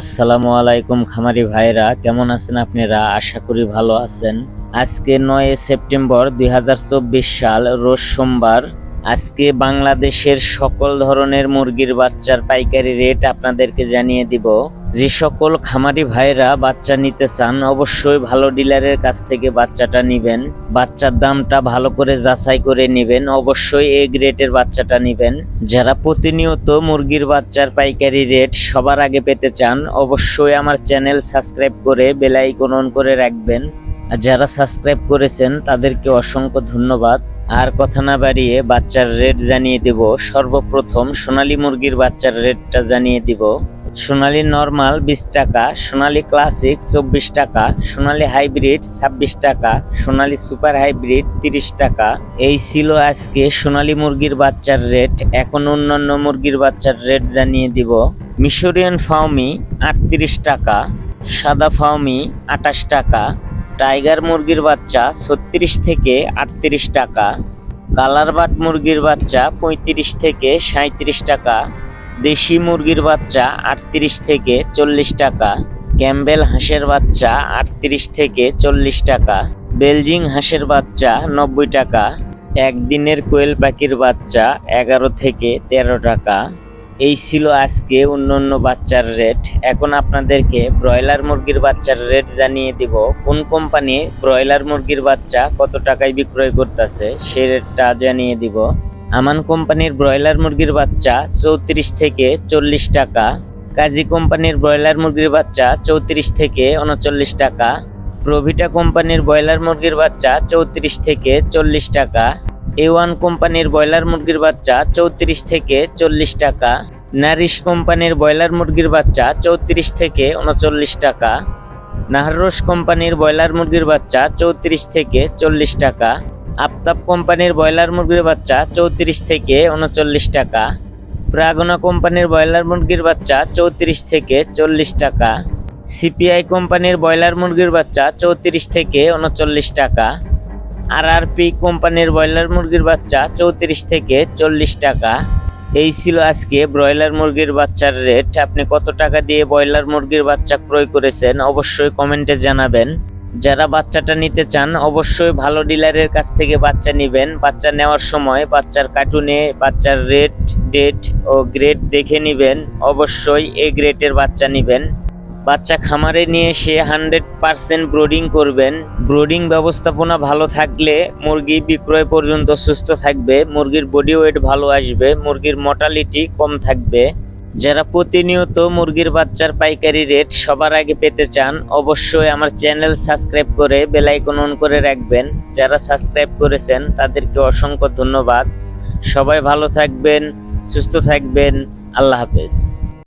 আসসালামু আলাইকুম খামারি ভাইরা কেমন আছেন আপনারা? আশা করি ভালো আছেন। আজকে নয় সেপ্টেম্বর দুই হাজার চব্বিশ সাল, রোজ সোমবার। আজকে বাংলাদেশের সকল ধরনের মুরগির বাচ্চার পাইকারি রেট আপনাদেরকে জানিয়ে দিব। যে সকল খামারি ভাইরা বাচ্চা নিতে চান, অবশ্যই ভালো ডিলারের কাছ থেকে বাচ্চাটা নিবেন। বাচ্চার দামটা ভালো করে যাচাই করে নেবেন। অবশ্যই এ গ্রেটের বাচ্চাটা নেবেন। যারা প্রতিনিয়ত মুরগির বাচ্চার পাইকারি রেট সবার আগে পেতে চান, অবশ্যই আমার চ্যানেল সাবস্ক্রাইব করে বেল আইকন অন করে রাখবেন। আর যারা সাবস্ক্রাইব করেছেন, তাদেরকে অসংখ্য ধন্যবাদ। আর কথা না বাড়িয়ে বাচ্চার রেট জানিয়ে দেব। সর্বপ্রথম সোনালী মুরগির বাচ্চার রেটটা জানিয়ে দিব। সোনালী নর্মাল বিশ টাকা, সোনালী ক্লাসিক চব্বিশ টাকা, সোনালী হাইব্রিড ছাব্বিশ টাকা, সোনালী সুপার হাইব্রিড তিরিশ টাকা। এই ছিল আজকে সোনালী মুরগির বাচ্চার রেট। এখন অন্যান্য মুরগির বাচ্চার রেট জানিয়ে দিব। মিশরিয়ান ফাউমি আটত্রিশ টাকা, সাদা ফাউমি আটাশ টাকা, টাইগার মুরগির বাচ্চা ছত্রিশ থেকে আটত্রিশ টাকা, কালার বাট মুরগির বাচ্চা পঁয়ত্রিশ থেকে সাঁত্রিশ টাকা দেশি মুরগির বাচ্চা আটত্রিশ থেকে চল্লিশ টাকা, ক্যাম্বেল হাঁসের বাচ্চা আটত্রিশ থেকে চল্লিশ টাকা, বেলজিং হাঁসের বাচ্চা নব্বই টাকা, একদিনের কোয়েল পাখির বাচ্চা এগারো থেকে তেরো টাকা। এই ছিল আজকে অন্য অন্য বাচ্চার রেট। এখন আপনাদেরকে ব্রয়লার মুরগির বাচ্চার রেট জানিয়ে দিব। কোন কোম্পানি ব্রয়লার মুরগির বাচ্চা কত টাকায় বিক্রয় করতেছে সেই রেটটা জানিয়ে দিব। আমান কোম্পানির ব্রয়লার মুরগির বাচ্চা চৌত্রিশ থেকে চল্লিশ টাকা, কাজী কোম্পানির ব্রয়লার মুরগির বাচ্চা চৌত্রিশ থেকে উনচল্লিশ টাকা প্রভিটা কোম্পানির ব্রয়লার মুরগির বাচ্চা চৌত্রিশ থেকে চল্লিশ টাকা, এ ওয়ান কোম্পানির ব্রয়লার মুরগির বাচ্চা চৌত্রিশ থেকে চল্লিশ টাকা, নারিশ কোম্পানির ব্রয়লার মুরগির বাচ্চা চৌত্রিশ থেকে উনচল্লিশ টাকা নাহরোস কোম্পানির ব্রয়লার মুরগির বাচ্চা চৌত্রিশ থেকে চল্লিশ টাকা আফতাব কোম্পানির ব্রয়লার মুরগির বাচ্চা চৌত্রিশ থেকে উনচল্লিশ টাকা। প্রাগনা কোম্পানির ব্রয়লার মুরগির বাচ্চা চৌত্রিশ থেকে চল্লিশ টাকা। সিপিআই কোম্পানির ব্রয়লার মুরগির বাচ্চা চৌত্রিশ থেকে উনচল্লিশ টাকা। আর আর পি কোম্পানির ব্রয়লার মুরগির বাচ্চা চৌত্রিশ থেকে চল্লিশ টাকা। এই ছিল আজকে ব্রয়লার মুরগির বাচ্চার রেট। আপনি কত টাকা দিয়ে ব্রয়লার মুরগির বাচ্চা ক্রয় করেছেন অবশ্যই কমেন্টে জানাবেন। যারা বাচ্চাটা নিতে চান, অবশ্যই ভালো ডিলারের কাছ থেকে বাচ্চা নেবেন। বাচ্চা নেওয়ার সময় বাচ্চার কার্টুনে বাচ্চার রেট, ডেট ও গ্রেড দেখে নেবেন। অবশ্যই এ গ্রেডের বাচ্চা নেবেন। বাচ্চা খামারে নিয়ে এসে হান্ড্রেড পার্সেন্ট ব্রোডিং করবেন। ব্রোডিং ব্যবস্থাপনা ভালো থাকলে মুরগি বিক্রয় পর্যন্ত সুস্থ থাকবে, মুরগির বডি ওয়েট ভালো আসবে, মুরগির মর্টালিটি কম থাকবে। যারা প্রতিনিয়ত মুরগির বাচ্চার পাইকারি রেট সবার আগে পেতে চান, অবশ্যই আমার চ্যানেল সাবস্ক্রাইব করে বেলাইকন অন করে রাখবেন। যারা সাবস্ক্রাইব করেছেন, তাদেরকে অসংখ্য ধন্যবাদ। সবাই ভালো থাকবেন, সুস্থ থাকবেন। আল্লাহ হাফেজ।